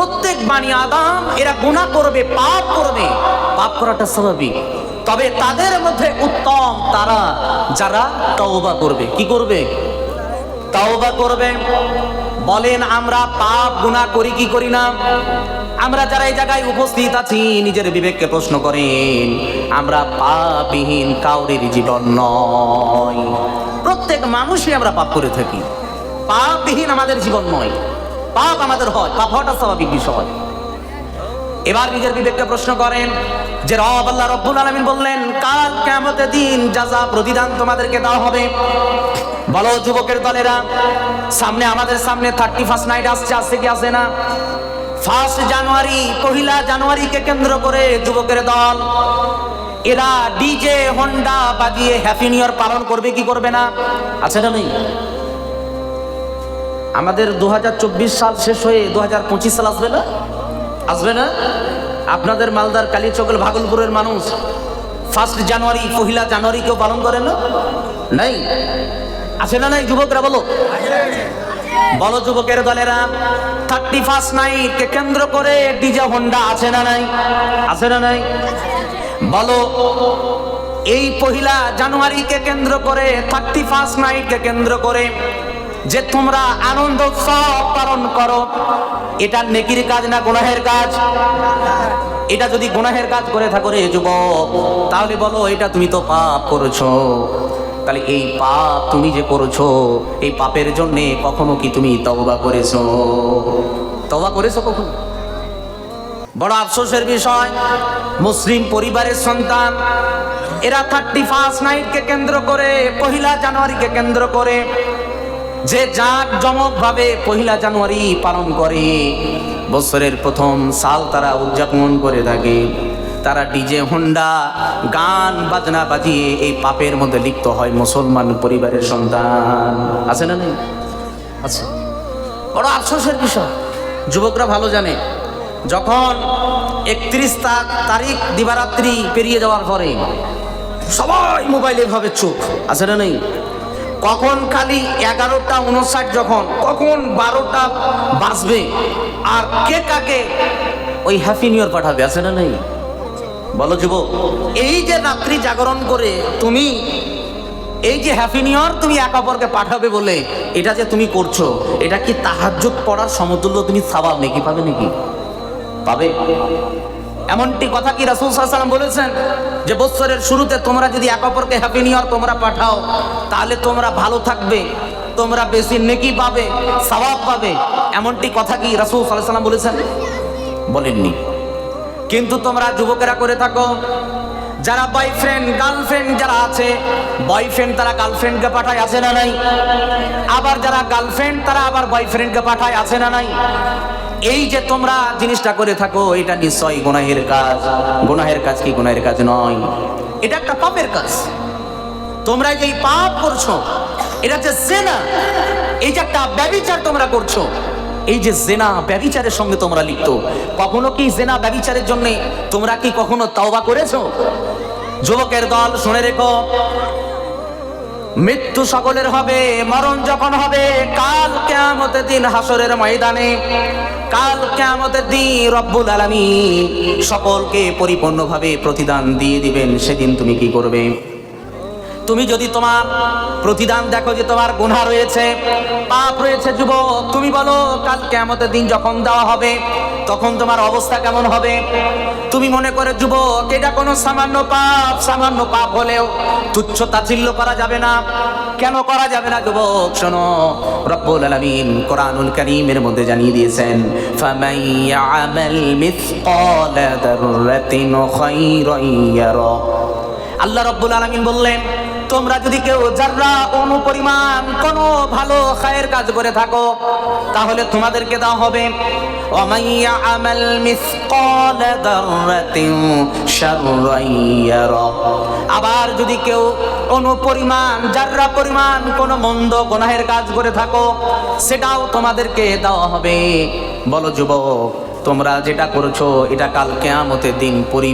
প্রত্যেক বাণী আদাম এরা গুণা করবে, পাপ করবে, পাপ করাটা স্বাভাবিক। তবে তাদের মধ্যে উত্তম তারা যারা তওবা করবে। কি করবে? তওবা করবে। বলেন, আমরা পাপ, গুনাহ করি, কি করি না? আমরা যারা এই জায়গায় উপস্থিত আছি, নিজের বিবেককে প্রশ্ন করেন, আমরা পাপবিহীন কাউরের জীবন নয়। প্রত্যেক মানুষই আমরা পাপ করে থাকি। পাপবিহীন আমাদের জীবন নয়। পাপ আমাদের হয়, পাপ হওয়াটা স্বাভাবিক বিষয়। এবার নিজের বিবেককে প্রশ্ন করেন, যে রব আল্লাহ রব্বুল আলমিন বললেন, কাল কেমতে দিন যাজা প্রতিদান তোমাদেরকে দেওয়া হবে, বলো যুবকের দলেরা, সামনে আমাদের সামনে থার্টি ফার্স্ট নাইট আসছে আসছে কি আসে না? ফার্স্ট জানুয়ারি পহিলা জানুয়ারিকে কেন্দ্র করে যুবকের দল, এরা ডিজে হন্ডা বাজিয়ে হ্যাপি নিউ ইয়ার পালন করবে, কি করবে না? আছে না নেই? আমাদের দু হাজার চব্বিশ সাল শেষ হয়ে দু হাজার পঁচিশ সাল আসবে না? আসবে না? আপনাদের মালদার কালীচকল ভাগলপুরের মানুষ ফার্স্ট জানুয়ারি, পহিলা জানুয়ারি কেউ পালন করে না? নাই? আছে না নাই যুবকরা, বলো? বলো যুবকের দলেরা থার্টি ফার্স্ট নাইট কে কেন্দ্র করে ডিজে হন্ডা আছে না নাই? আছে না নাই? বলো, এই পহিলা জানুয়ারিকে কেন্দ্র করে থার্টি ফার্স্ট নাইটকে কেন্দ্র করে যে তোমরা আনন্দ উৎসব পালন করো, এটা নেকির কাজ না গুনাহের কাজ? এটা যদি গুনাহের কাজ করে থাকো রে যুবক, তাহলে বলো এটা তুমি তো পাপ করেছ। তাহলে এই পাপ তুমি যে করেছ, এই পাপের জন্য কখনো কি তুমি তওবা করেছ? তওবা করেছ কখনো? বড় আফসোসের বিষয়, মুসলিম পরিবারের সন্তান, এরা থার্টি ফার্স্ট নাইটকে কেন্দ্র করে, পহিলা জানুয়ারিকে কেন্দ্র করে যে জাঁক জমক ভাবে পহিলা জানুয়ারি পালন করে, বছরের প্রথম সাল তারা উদযাপন করে থাকে। তারা ডিজে, হন্ডা, গান, বাজনা বাজিয়ে এই পাপের মধ্যে লিপ্ত হয় মুসলমান পরিবারের সন্তান। আছে না নেই? আছে। বড় আফসোসের বিষয়। যুবকরা ভালো জানে, যখন একত্রিশ তারিখ দিবারাত্রি পেরিয়ে যাওয়ার পরে সবাই মোবাইলে ভাবে চোখ, আছে না নেই? কখন খালি এগারোটা উনষাট যখন, কখন বারোটা বাজবে? আর কে কাকে ওই হ্যাপি নিউ ইয়ার পাঠাবে, আছে না নেই? বলো যুবক। এই যে রাত্রি জাগরণ করে তুমি, এই যে হ্যাপি নিউ ইয়ার তুমি এক অপরকে পাঠাবে বলে, এটা যে তুমি করছ, এটা কি তাহাজ্জুদ পড়ার সমতুল্য তুমি সাবাব নাকি? পাবে নাকি? পাবে? এমনটি কথা কি রাসুল সাল্লাম বলেছেন? যে বৎসরের শুরুতে তোমরা যদি এক অপরকে হ্যাপি নিউ তোমরা পাঠাও, তাহলে তোমরা ভালো থাকবে, তোমরা বেশি নেকি পাবে, সওয়াব পাবে। এমনটি কথা কি রাসুল সাল্লাম বলেছেন? বলেননি। কিন্তু তোমরা যুবকেরা করে থাকো, যারা বয়ফ্রেন্ড গার্লফ্রেন্ড যারা আছে বয়ফ্রেন্ড তারা গার্লফ্রেন্ডকে পাঠায়, আছে না নাই? আবার যারা গার্লফ্রেন্ড তারা আবার বয়ফ্রেন্ডকে পাঠায়, আছে না নাই? এই যে তোমরা জিনিসটা করে থাকো, এটা নিশ্চয়ই গুনাহের কাজ। গুনাহের কাজ কি? গুনাহের কাজ নয়। এটা একটা পাপের কাজ। তোমরা যে পাপ করছ, এটা যে জেনা, এই যে একটা ব্যবিচার তোমরা করছ, এই যে জেনা ব্যবিচারের সঙ্গে তোমরা লিপ্ত। কখনো কি জেনা ব্যবিচারের জন্য তোমরা কি কখনো তাওবা করেছ? যুবকের দল, শুনে রেখো। মৃত্যু সকলের হবে, মরণ যখন হবে, কাল কেয়ামতের দিন হাসরের ময়দানে। কাল কেমতের দিন রব্বুল আলামিন সকলকে পরিপূর্ণভাবে প্রতিদান দিয়ে দিবেন। সেদিন তুমি কি করবে? তুমি যদি তোমার প্রতিদান দেখো যে তোমার গুনাহ রয়েছে, পাপ রয়েছে, যুবক, তুমি বলো, কাল কেমতের দিন যখন দেওয়া হবে তখন তোমার অবস্থা কেমন হবে? তুমি মনে করে, যুবক, এটা কোনো সামান্য পাপ সামান্য পাপ হলেও তুচ্ছ তাচ্ছিল্য করা যাবে না। কেন করা যাবে না, যুবক? শোনো, রব্বুল আলামিন কোরআনুল কারীমের মধ্যে জানিয়ে দিয়েছেন, ফামান ইয়ামাল মিসকালা দাররাতিন খায়রান ইয়ারা। আল্লাহ রব্বুল আলামিন বললেন তোমরা যদি কেউ যারা অনু পরিমাণ কোনো ভালো খায়ের কাজ করে থাকো, তাহলে তোমাদেরকে দেওয়া হবে ওমাইয়া আমাল মিসকাল দাররাতিন শাররান ইয়ারা। আবার যদি কেউ অনুপরিমাণ যারা পরিমাণ কোনো মন্দ গুনাহের কাজ করে থাকো, সেটাও তোমাদেরকে দেওয়া হবে। বলো যুবক, তোমরা যেটা করছ, এটা কাল কেয়ামতের দিন পরি